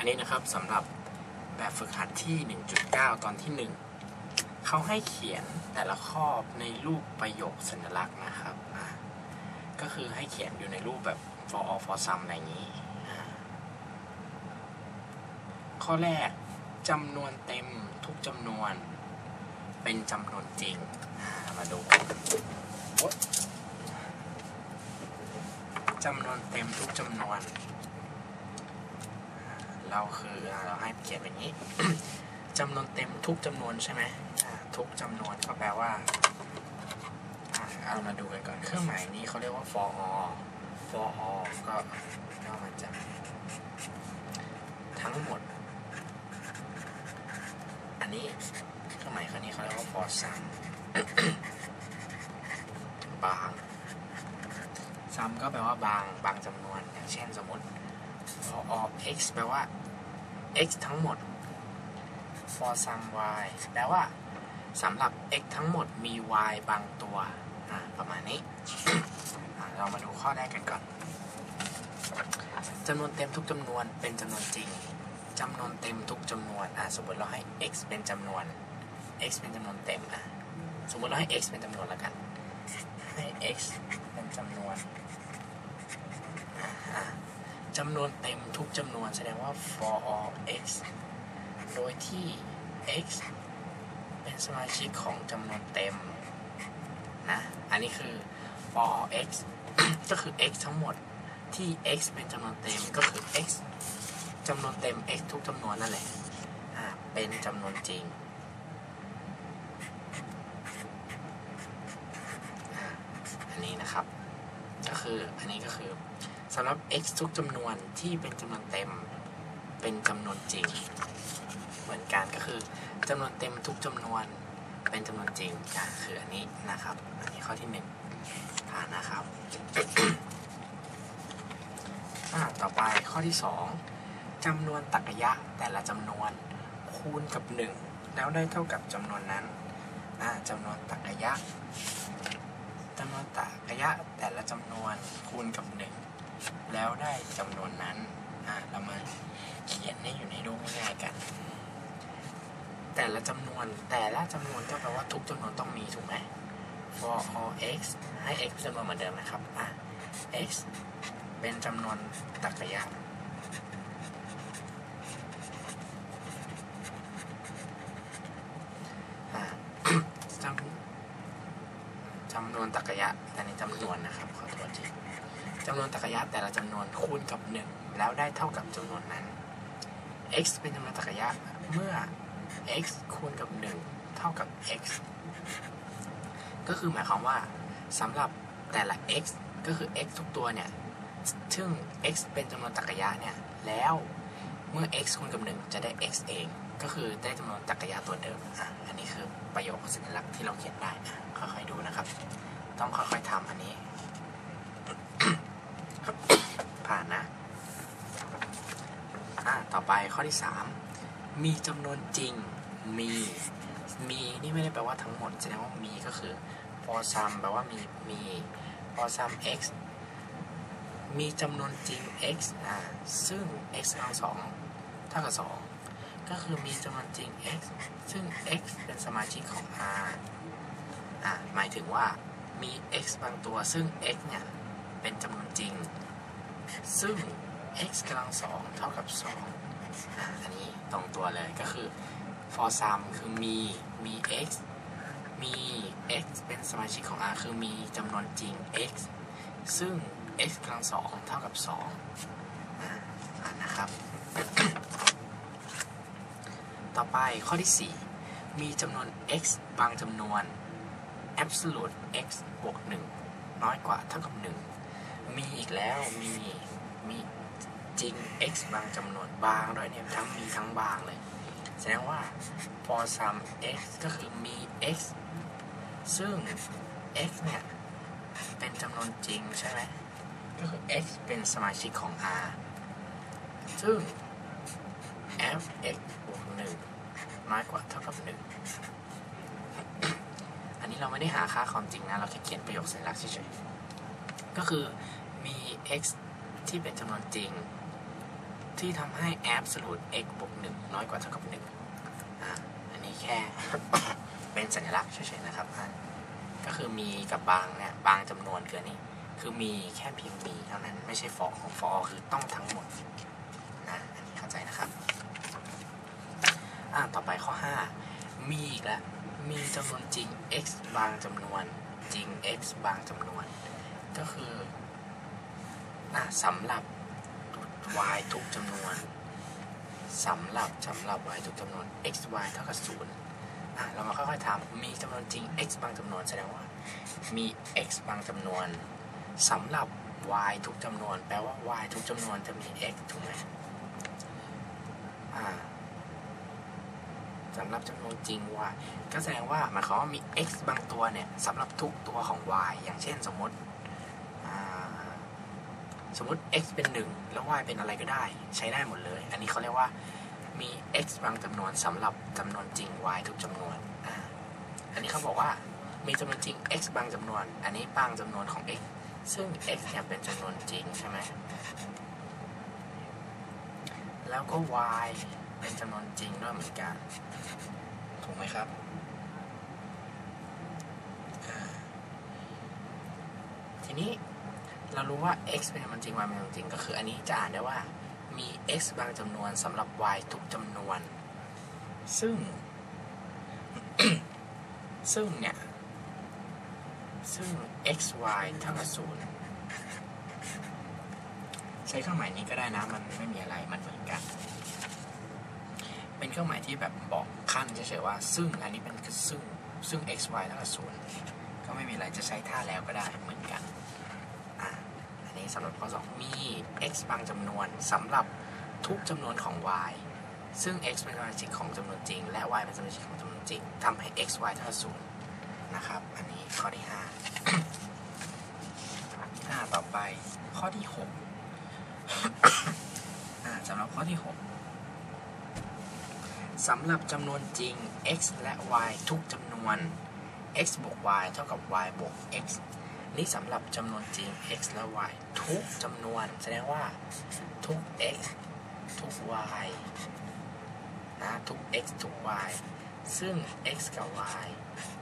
อันนี้นะครับสำหรับแบบฝึกหัดที่ 1.9 ตอนที่ 1 เขาให้เขียนแต่ละข้อในรูปประโยคสัญลักษณ์นะครับ ก็คือให้เขียนอยู่ในรูปแบบ for all for some อะไรอย่างนี้ ข้อแรกจำนวนเต็มทุกจำนวน เป็นจำนวนจริง มาดูจำนวนเต็มทุกจำนวน เราคือเราให้เขียนแบบนี้จำนวนเต็มทุกจำนวนใช่ไหมทุกจำนวนก็แปลว่าเอามาดูกันก่อนเครื่องหมายนี้เขาเรียกว่า for all for all ก็ก็มาจากทั้งหมด อันนี้เครื่องหมายคันนี้เขาเรียกว่า for sum บาง sum ก็แปลว่าบางบางจำนวนอย่างเช่นสมมติ for all x แปลว่า x ทั้งหมด for some y แปลว่าสำหรับ x ทั้งหมดมี y บางตัวประมาณนี้ เรามาดูข้อแรกกันก่อนจำนวนเต็มทุกจำนวนเป็นจำนวนจริงจำนวนเต็มทุกจำนวนอะสมมติเราให้ x เป็นจำนวน x เป็นจำนวนเต็มอะสมมติเราให้ x เป็นจำนวนแล้วกัน ให้ x เป็นจำนวน จำนวนเต็มทุกจำนวนแสดงว่า for all x โดยที่ x เป็นสมาชิกของจำนวนเต็มนะอันนี้คือ for all x ก็คือ x ทั้งหมดที่ x เป็นจำนวนเต็มก็คือ x จำนวนเต็ม x ทุกจำนวนนั่นแหละเป็นจำนวนจริงอันนี้นะครับ ก็คืออันนี้ก็คือ สำหรับ x ทุกจำนวนที่เป็นจำนวนเต็ม เป็นจำนวนจริง เหมือนกันก็คือจำนวนเต็มทุกจำนวนเป็นจำนวนจริงอะคืออันนี้นะครับ อันนี้ข้อที่หนึ่งผ่านนะครับต่อไปข้อที่สองจำนวนตรรกะยะแต่ละจำนวนคูณกับหนึ่งแล้วได้เท่ากับจำนวนนั้นจำนวนตรรกะยะจำนวนตรรกะยะแต่ละจำนวนคูณกับหนึ่ง แล้วได้จำนวนนั้นอะเรามาเขียนให้อยู่ในรูปง่ายๆกัน แต่ละจำนวนแต่ละจำนวนก็แปลว่าทุกจำนวนต้องมีถูกไหม for all x ให้ x จำนวนเหมือนเดิมนะครับอะ x เป็นจำนวนตรรกะยะอะจำจำนวนตรรกยะแต่ในจำนวนนะครับ ขอโทษที จำนวนตรรกะแต่ละจำนวนคูณกับ 1 แล้วได้เท่ากับจำนวนนั้น x เป็นจำนวนตรรกะเมื่อ x คูณกับ 1 เท่ากับ x ก็คือหมายความว่าสำหรับแต่ละ x ก็คือ x ทุกตัวเนี่ย ซึ่ง x เป็นจำนวนตรรกะเนี่ย แล้วเมื่อ x คูณกับ 1 จะได้ x เอง ก็คือได้จำนวนตรรกะตัวเดิมอะอันนี้คือประโยคสัญลักษณ์ที่เราเขียนได้ค่อยๆดูนะครับ ต้องค่อยๆทำอันนี้ ผ่านนะอะต่อไปข้อที่ 3 มีจำนวนจริงมี มีนี่ไม่ได้แปลว่าทั้งหมดแสดงว่ามีก็คือ for some แปลว่ามี มี for some x มีจำนวนจริง x อ่าซึ่ง x กำลังสองเท่ากับ 2 ก็คือมีจำนวนจริง x ซึ่ง x เป็นสมาชิกของ r อ่าหมายถึงว่ามี x บางตัวซึ่ง x เนี่ย เป็นจำนวนจริง ซึ่ง x กำลังสองเท่ากับ2อะอันนี้ตรงตัวเลยก็คือ for sum คือมีมี x มี x เป็นสมาชิกของ R คือมีจำนวนจริง x ซึ่ง x กำลังสองเท่ากับ2อะอ่านนะครับ ต่อไปข้อที่ 4 มีจำนวน x บางจำนวน absolute x บวก 1 น้อยกว่าเท่ากับ 1 มีอีกแล้วมีมีจริง x บางจำนวนบางด้วยเนี่ยทั้งมีทั้งบางเลย แสดงว่า for some x ก็คือมี x ซึ่ง x เนี่ยเป็นจำนวนจริงใช่ไหมก็คือ x เป็นสมาชิกของ R ซึ่ง f x บวก1น้อยกว่าเท่ากับ1อันนี้เราไม่ได้หาค่าความจริงนะ เราแค่เขียนประโยคสัญลักษณ์เฉยๆ ก็คือมี x ที่เป็นจำนวนจริง ที่ทำให้ absolute x บวก1น้อยกว่าเท่ากับ1อะอันนี้แค่ เป็นสัญลักษณ์เฉยๆนะครับอะก็คือมีกับบางเนี่ยบางจำนวนเกินนี้ คือมีแค่เพียงมีเท่านั้นไม่ใช่ for ของ for คือต้องทั้งหมดนะอันนี้เข้าใจนะครับอะต่อไปข้อ 5 มีอีกแล้วมีจำนวนจริง x บางจำนวนจริง x บางจำนวน ก็คืออะสำหรับ y ทุกจำนวนสำหรับสำหรับ y ทุกจำนวน x y เท่ากับ0อะเรามาค่อยๆทำมีจำนวนจริง x บางจำนวนแสดงว่า มี x บางจำนวนสำหรับ y ทุกจำนวน แปลว่า y ทุกจำนวนจะมี x ถูกไหมสำหรับจำนวนจริง y ก็แสดงว่าหมายความว่ามี x บางตัวเนี่ยสำหรับทุกตัวของ y อย่างเช่นสมมติ สมมติ x เป็น 1 แล้ว y เป็นอะไรก็ได้ ใช้ได้หมดเลย อันนี้เขาเรียกว่ามี x บางจำนวนสำหรับจำนวนจริง y ทุกจำนวนอ่าอันนี้เขาบอกว่ามีจำนวนจริง x บางจำนวน อันนี้บางจำนวนของ x ซึ่ง x เนี่ยเป็นจำนวนจริงใช่ไหมแล้วก็ y เป็นจำนวนจริงด้วยเหมือนกัน ถูกไหมครับ ทีนี้ เรารู้ว่า x เป็นจำนวนจริง y เป็นจำนวนจริง ก็คืออันนี้จะอ่านได้ว่ามี x บางจำนวนสำหรับ y ทุกจำนวน ซึ่ง ซึ่งเนี่ย ซึ่ง x y เท่ากับศูนย์ใช้เครื่องหมายนี้ก็ได้นะ มันไม่มีอะไร มันเหมือนกัน เป็นเครื่องหมายที่แบบบอกขั้นเฉยๆว่า ซึ่งอันนี้เป็นคือซึ่ง ซึ่ง x y เท่ากับศูนย์ก็ไม่มีอะไรจะใช้ท่าแล้วก็ได้เหมือนกัน สำหรับข้อ 2 มี x บางจำนวนสำหรับทุกจำนวนของ y ซึ่ง x เป็นสมาชิกของจำนวนจริง และ y เป็นสมาชิกของจำนวนจริงทำให้ x y เท่าศูนย์นะครับ อันนี้ข้อที่5อ่าต่อไปข้อที่6สำหรับข้อที่ 6สำหรับจำนวนจริง x และ y ทุกจำนวน x บวก y เท่ากับ y บวก x นี่สำหรับจำนวนจริง x และ y ทุกจำนวน แสดงว่าทุก x ทุก y นะทุก x ทุก y ซึ่ง x กับ y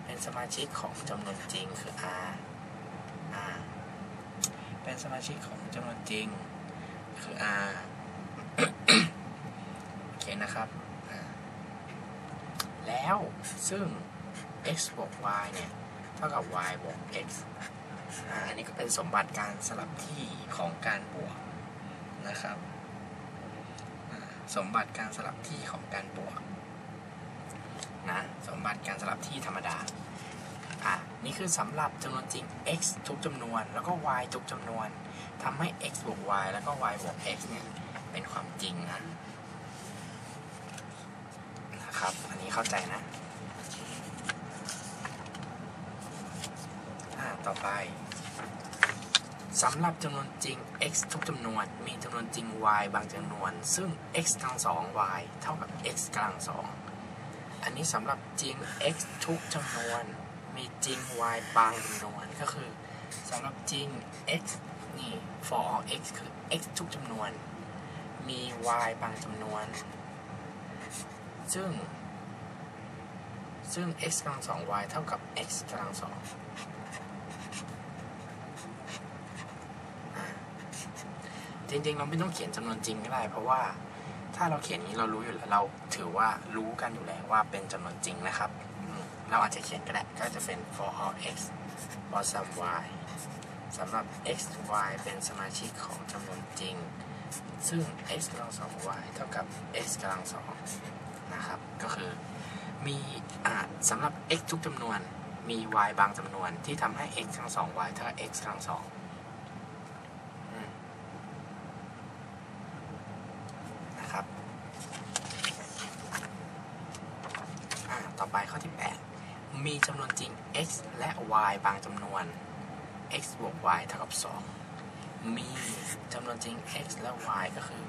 เป็นสมาชิกของจำนวนจริงคือ r r เป็นสมาชิกของจำนวนจริงคือ r โอเคนะครับ แล้วซึ่ง x บวก y เนี่ย เท่ากับ y บวก x อันนี้ก็เป็นสมบัติการสลับที่ของการบวกนะครับ สมบัติการสลับที่ของการบวกนะสมบัติการสลับที่ธรรมดาอะนี่คือสำหรับจำนวนจริง x ทุกจำนวนแล้วก็ y ทุกจำนวนทำให้ x บวก y แล้วก็ y บวก x เนี่ยเป็นความจริงนะนะครับ อันนี้เข้าใจนะอ่า ต่อไปสำหรับจำนวนจริง x ทุกจำนวนมีจำนวนจริง y บางจำนวน ซึ่ง x กำลังสอง y เท่ากับ x กำลังสองอันนี้สำหรับจริง x ทุกจำนวน มีจริง y บางจำนวนก็คือสำหรับจริง x นี่ for all x คือ x ทุกจำนวน มี y บางจำนวน ซึ่ง ซึ่ง x กำลังสอง y เท่ากับ x กำลังสองอ่า จริง ๆ เราไม่ต้องเขียนจำนวนจริงก็ได้ เพราะว่าถ้าเราเขียนนี้เรารู้อยู่แล้วเราถือว่ารู้กันอยู่แล้วว่าเป็นจำนวนจริงนะครับเราอาจจะเขียนก็ได้ก็จะเป็น for all x for some y สำหรับ x y เป็นสมาชิกของจำนวนจริง ซึ่ง x กำลังสอง y เท่ากับ x กำลังสองนะครับ ก็คือมีอสำหรับ x ทุกจำนวนมี y บางจำนวนที่ทำให้ x กำลังสอง y เท่ากับ x กำลังสองอืมนะครับอ่าต่อ ไปข้อที่ 8 มีจำนวนจริง x และ y บางจำนวน x บวก y เท่ากับ 2 มีจำนวนจริง x และ y ก็คือ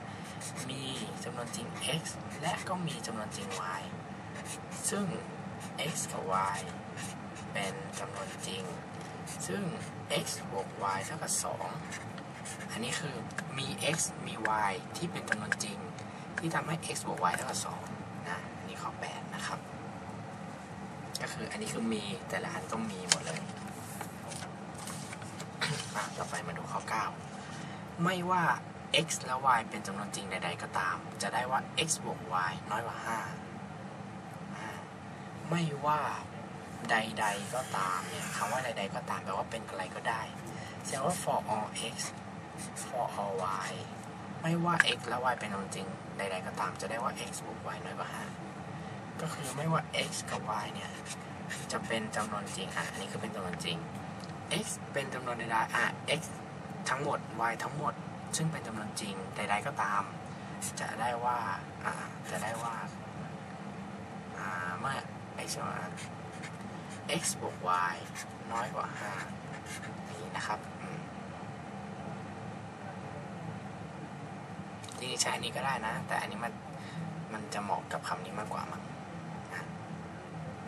มีจำนวนจริง x และก็มีจำนวนจริง y ซึ่ง x กับ y เป็นจำนวนจริง ซึ่ง x บวก y เท่ากับ 2 อันนี้คือมี x มี y ที่เป็นจำนวนจริง ที่ทำให้ x บวก y เท่ากับ 2นะอันนี้ข้อ8นะครับ ก็ คืออันนี้คือมีแต่ละอันต้องมีหมดเลยต่อไปมาดูข้อ 9 ไม่ว่า x และ y เป็นจำนวนจริงใด ๆ ก็ตาม จะได้ว่า x บวก y น้อยกว่า5อ่าไม่ว่าใด ๆ ก็ตามเนี่ยคำว่าใด ๆ ก็ตามแปลว่าเป็นอะไรก็ได้ แสดงว่า for all x for all y ไม่ว่า x และ y เป็นจำนวนจริงใด ๆ ก็ตาม จะได้ว่า x บวก y น้อยกว่า 5 ก็คือไม่ว่า x กับ y เนี่ย จะเป็นจำนวนจริงอะอันนี้คือเป็นจำนวนจริง x เป็นจำนวนใดๆอะ x ทั้งหมด y ทั้งหมด ซึ่งเป็นจำนวนจริงใดๆก็ตาม จะได้ว่าอ่าจะได้ว่าอ่าเมื่อ x ว่า x บวก y น้อยกว่า5นี่นะครับจริงๆใช้อันนี้ก็ได้นะ แต่อันนี้มันมันจะเหมาะกับคำนี้มากกว่ามั้งนะ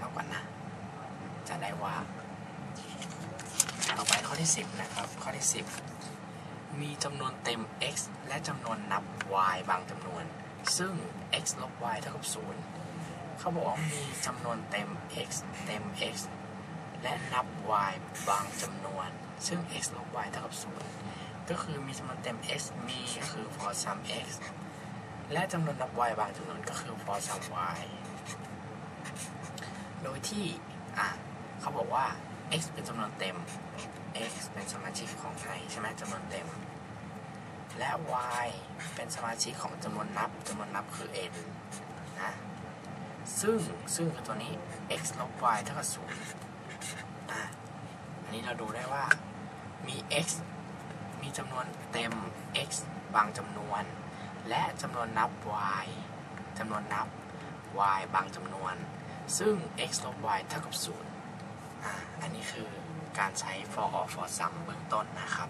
มากกว่านะ ได้ว่าต่อไปข้อที่ 10 นะครับ ข้อที่ 10 มีจำนวนเต็ม x และจำนวนนับ y บางจำนวน ซึ่ง x ลบ y เท่ากับ 0 เขาบอกว่ามีจำนวนเต็ม x เต็ม x และนับ y บางจำนวน ซึ่ง x ลบ y เท่ากับ 0 ก็คือมีจำนวนเต็ม x มีก็คือ for sum x และจำนวนนับ y บางจำนวนก็คือ for sum y โดยที่ อะ เขาบอกว่า x เป็นจำนวนเต็ม x เป็นสมาชิกของไอใช่ไหมจำนวนเต็ม และ y เป็นสมาชิกของจำนวนนับจำนวนนับคือ n นะ ซึ่งซึ่งคือตัวนี้ x ลบ y เท่ากับ0อะอันนี้เราดูได้ว่ามี x มีจำนวนเต็ม x บางจำนวน และจำนวนนับ y จำนวนนับ y บางจำนวน ซึ่ง x ลบ y เท่ากับ0อะ อันนี้คือการใช้ for all for sum เบื้องต้นนะครับ